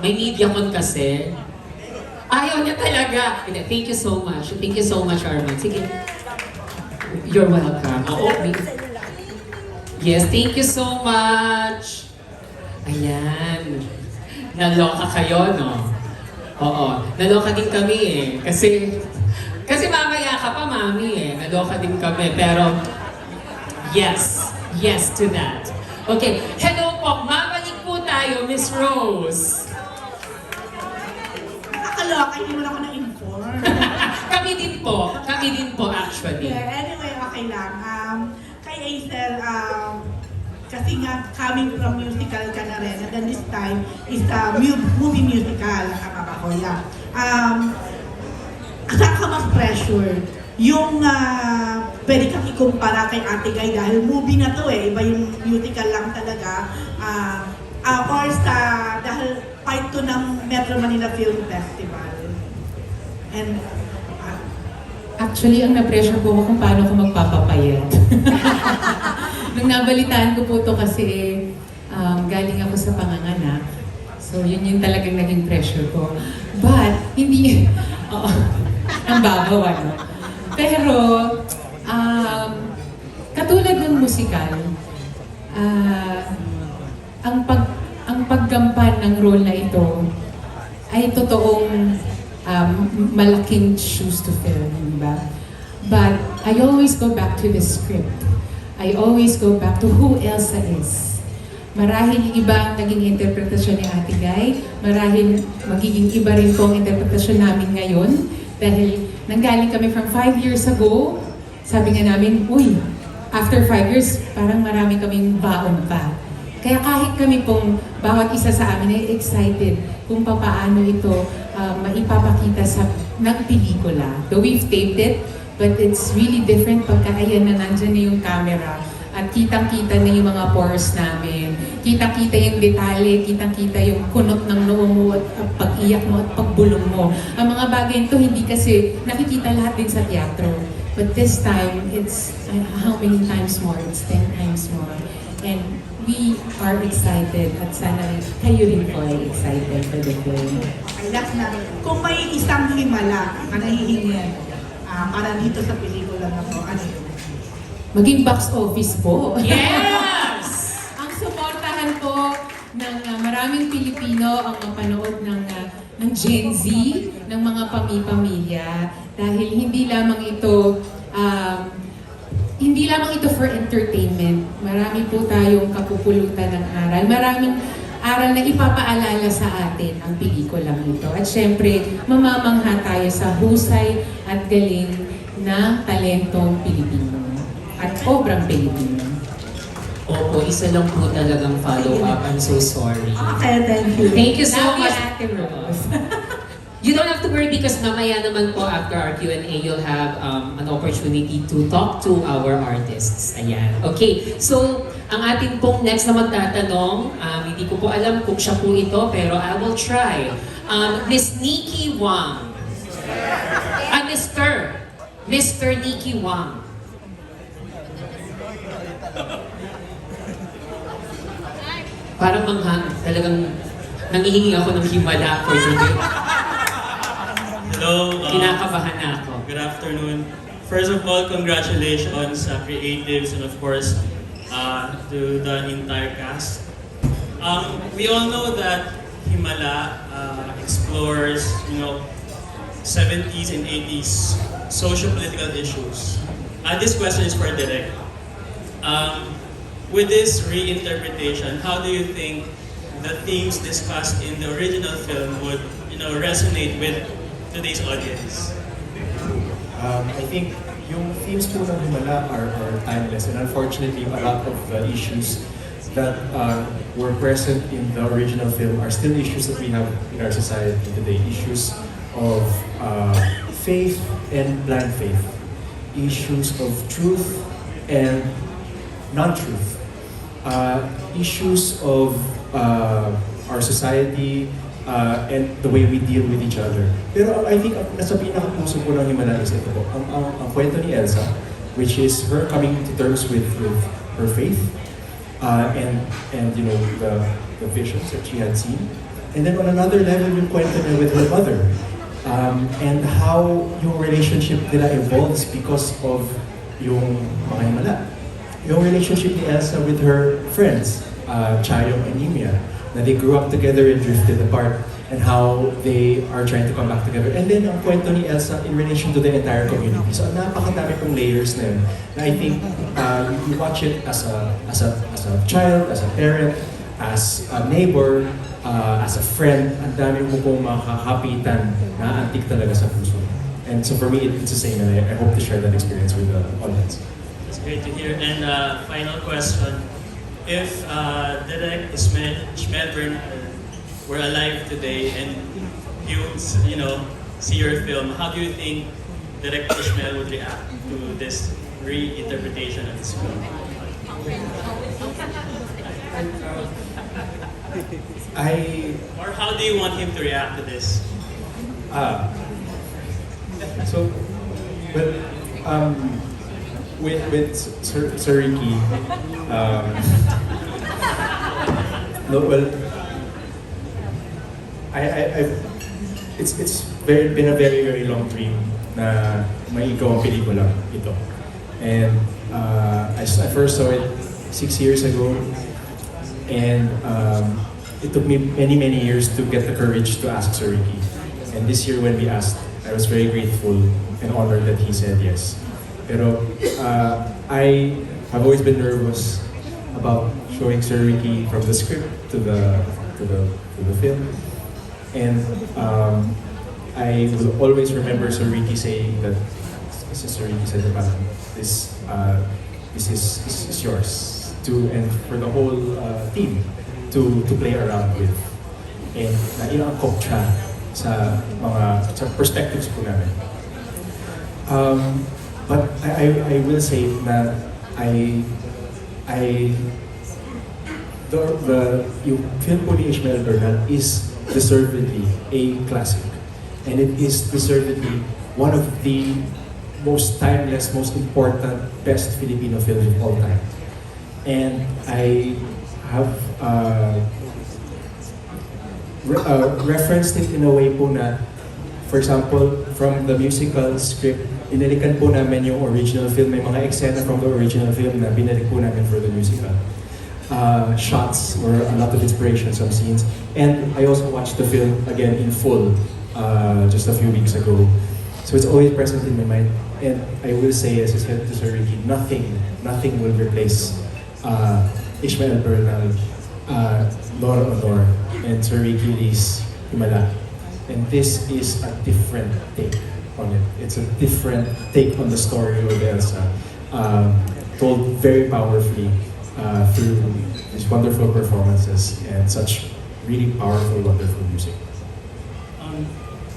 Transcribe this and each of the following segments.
May media con kasi. Ayaw niya talaga. Thank you so much. Thank you so much, Arman. Sige. You're welcome. Oo, may- Yes, thank you so much. Ayan. Naloka kayo, no? Oo. Naloka din kami eh. Kasi, kasi mamaya ka pa, mami eh. Naloka din kami. Pero, yes. Yes to that. Okay. Hello po. Mabalik po tayo, Miss Rose. Nakakaloka, hindi mo na ako na-inform. kami din po. Kami din po, actually. yeah, anyway, okay lang. Um, kay Acer, um, kasi nga coming from musical ka na rin, and then this time is a mu- movie musical, tama ba ko? Yeah. Um, saan ka mas pressure? Yung uh, pwede kang ikumpara kay Ate Guy dahil movie na to eh, iba yung musical lang talaga. Uh, uh, or sa, dahil part to ng Metro Manila Film Festival. And uh, Actually, ang na-pressure po ako kung paano ko magpapapayat. Nung nabalitaan ko po to kasi um, galing ako sa panganganak. So, yun yung talagang naging pressure ko. But, hindi... Oo, ang babaw, ano? Pero, um, katulad ng musikal, ah, ang pag ang paggampan ng role na ito ay totoong um, malaking shoes to fill, di ba? But I always go back to the script. I always go back to who Elsa is. Marahil iba ang naging interpretasyon ni Ate Guy. Marahil magiging iba rin po ang interpretasyon namin ngayon. Dahil nanggaling kami from five years ago, sabi nga namin, uy, after five years, parang marami kaming baon pa. Kaya kahit kami pong bawat isa sa amin ay excited kung papaano ito uh, maipapakita sa ng pelikula. Though we've taped it, but it's really different pagka ayan na nandyan na yung camera at kitang-kita na yung mga pores namin. Kitang-kita yung detalye, kitang-kita yung kunot ng noo mo at at pag-iyak mo at pagbulong mo. Ang mga bagay ito hindi kasi nakikita lahat din sa teatro. But this time, it's uh, how many times more? It's 10 times more. And we are excited at sana kayo rin po ay excited for the film. Ay, last na, kung may isang himala na nahihingi ah, para dito sa pelikula na to, ano yun? Maging box office po. Yes! ang suportahan po ng uh, maraming Pilipino ang mapanood ng uh, ng Gen Z, ng mga pami-pamilya dahil hindi lamang ito um, hindi lamang ito for entertainment. Marami po tayong kapupulutan ng aral. Maraming aral na ipapaalala sa atin ang pelikulang ito. At syempre, mamamangha tayo sa husay at galing ng talentong Pilipino. At obrang Pilipino. Opo, isa lang po talagang follow-up. I'm so sorry. Okay, thank you. Thank you so Love you, much. Ate Rose. You don't have to worry because mamaya naman po after our Q&A, you'll have um, an opportunity to talk to our artists. Ayan. Okay, so ang ating pong next na magtatanong, um, hindi ko po alam kung siya po ito, pero I will try. Um, Miss Nikki Wang. Ah, Mr. Mr. Nikki Wang. Parang mangha, talagang nangihingi ako ng himala for today. Hello, uh, Kinakabahan na ako. good afternoon. First of all, congratulations sa creatives and of course uh, to the entire cast. Um, we all know that Himala uh, explores, you know, 70s and 80s socio-political issues. Uh, this question is for Derek. Um, with this reinterpretation, how do you think the themes discussed in the original film would, you know, resonate with today's audience? Um, I think yung themes po ng Himala are, are timeless and unfortunately a lot of the issues that uh, were present in the original film are still issues that we have in our society today. Issues of uh, faith and blind faith. Issues of truth and non-truth. Uh, issues of uh, our society, uh, and the way we deal with each other. Pero I think nasa pinakapuso po ng Himala is ito po, ang, ang, ang kwento ni Elsa, which is her coming to terms with, with her faith, uh, and, and you know, the, the visions that she had seen, and then on another level, yung kwento niya with her mother. Um, and how yung relationship nila evolves because of yung mga himala. Yung relationship ni Elsa with her friends, uh, Chayong and Nimia, na they grew up together and drifted apart and how they are trying to come back together. And then ang kwento ni Elsa in relation to the entire community. So napakadami pong layers na yun. Na I think uh, you watch it as a, as, a, as a child, as a parent, as a neighbor, uh, as a friend, ang dami mo pong makakapitan na antik talaga sa puso. And so for me, it's the same and I, I hope to share that experience with the audience. It's great to hear. And uh, final question. If uh, Ismael, Ismael Bernal were alive today and he would, you know, see your film, how do you think Direk Ismael would react to this reinterpretation of his film? I Or how do you want him to react to this? Ah. So, but um, with with Sir, Sir Ricky, um, no, well, I, I, I, it's it's very been a very very long dream na may ikaw ang pelikula ito. And uh, I, I first saw it six years ago, and um, it took me many many years to get the courage to ask Sir Ricky. And this year when we asked, I was very grateful and honored that he said yes. Pero uh, I have always been nervous about showing Sir Ricky from the script to the to the to the film. And um, I will always remember Sir Ricky saying that is Sir Ricky said about this uh, this is this is yours to and for the whole uh, team to to play around with. And na inaangkop siya sa mga sa perspectives po namin. Um, but I, I, I will say that I I the, the yung film po ni Ishmael Bernal is deservedly a classic. And it is deservedly one of the most timeless, most important, best Filipino films of all time. And I have uh, re- uh, referenced it in a way po na, for example, from the musical script, inalikan po namin yung original film. May mga eksena from the original film na binalik po namin for the musical. Uh, shots or a lot of inspiration, some scenes. And I also watched the film again in full uh, just a few weeks ago. So it's always present in my mind. And I will say, as I said to Sir Ricky, nothing, nothing will replace uh, Ishmael Bernal, uh, Honor, and Sir Ricky Lee's Himala. And this is a different take on it. It's a different take on the story of Elsa, um, told very powerfully uh, through these wonderful performances and such really powerful, wonderful music. Um,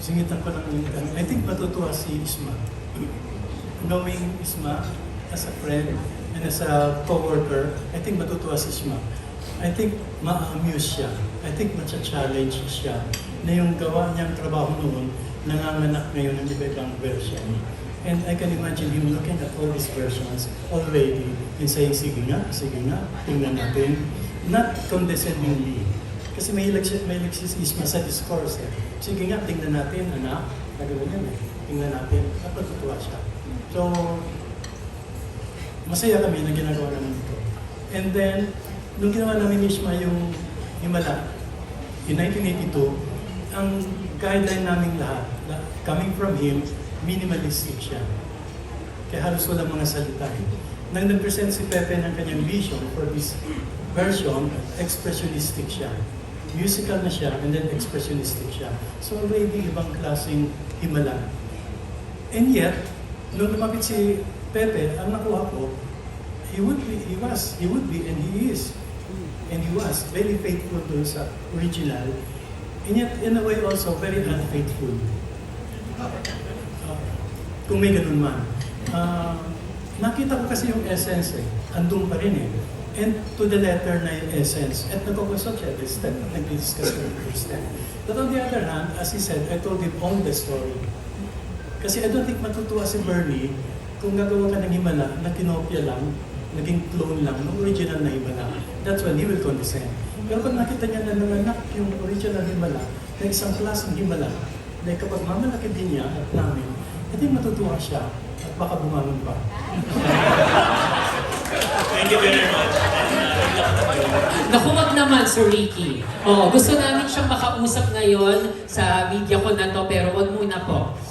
singitan lang yung tanong. I think matutuwa si Isma. Knowing Isma as a friend and as a co-worker, I think matutuwa si Isma. I think ma-amuse siya. I think matcha-challenge siya na yung gawa niyang trabaho noon, nanganganak ngayon ng iba-ibang version. And I can imagine him looking at all these versions already and saying, sige nga, sige nga, tingnan natin. Not condescendingly. Kasi may siya, may si Isma sa discourse eh. Sige nga, tingnan natin, anak. Nagawin yan eh. Tingnan natin. At matutuwa siya. So, masaya kami na ginagawa namin ito. And then, nung ginawa namin Isma yung Himala, in 1982, ang guideline naming lahat, la- coming from him, minimalistic siya. Kaya halos walang mga salita. Nang nag-present si Pepe ng kanyang vision for this version, expressionistic siya. Musical na siya, and then expressionistic siya. So already ibang klaseng himala. And yet, nung lumapit si Pepe, ang nakuha ko, he would be, he was, he would be, and he is. And he was very faithful to sa original. And yet, in a way also, very unfaithful. Uh, kung may ganun man. Ah, nakita ko kasi yung essence eh. Andun pa rin eh. And to the letter na yung essence. At nagkukonsult siya this step. Nag-discuss ko first step. But on the other hand, as he said, I told him own the story. Kasi I don't think matutuwa si Bernie kung gagawa ka ng himala na kinopya lang naging clone lang ng original na Himala, that's when he will condescend. Pero pag nakita niya na nanganak yung original Himala, na isang klaseng Himala, dahil kapag mamalaki din niya at namin, edi matutuwa siya at baka bumangon pa. Thank you very much. Naku, wag naman, Sir Ricky. Oh, gusto namin siyang makausap ngayon sa media ko na to, pero wag muna po.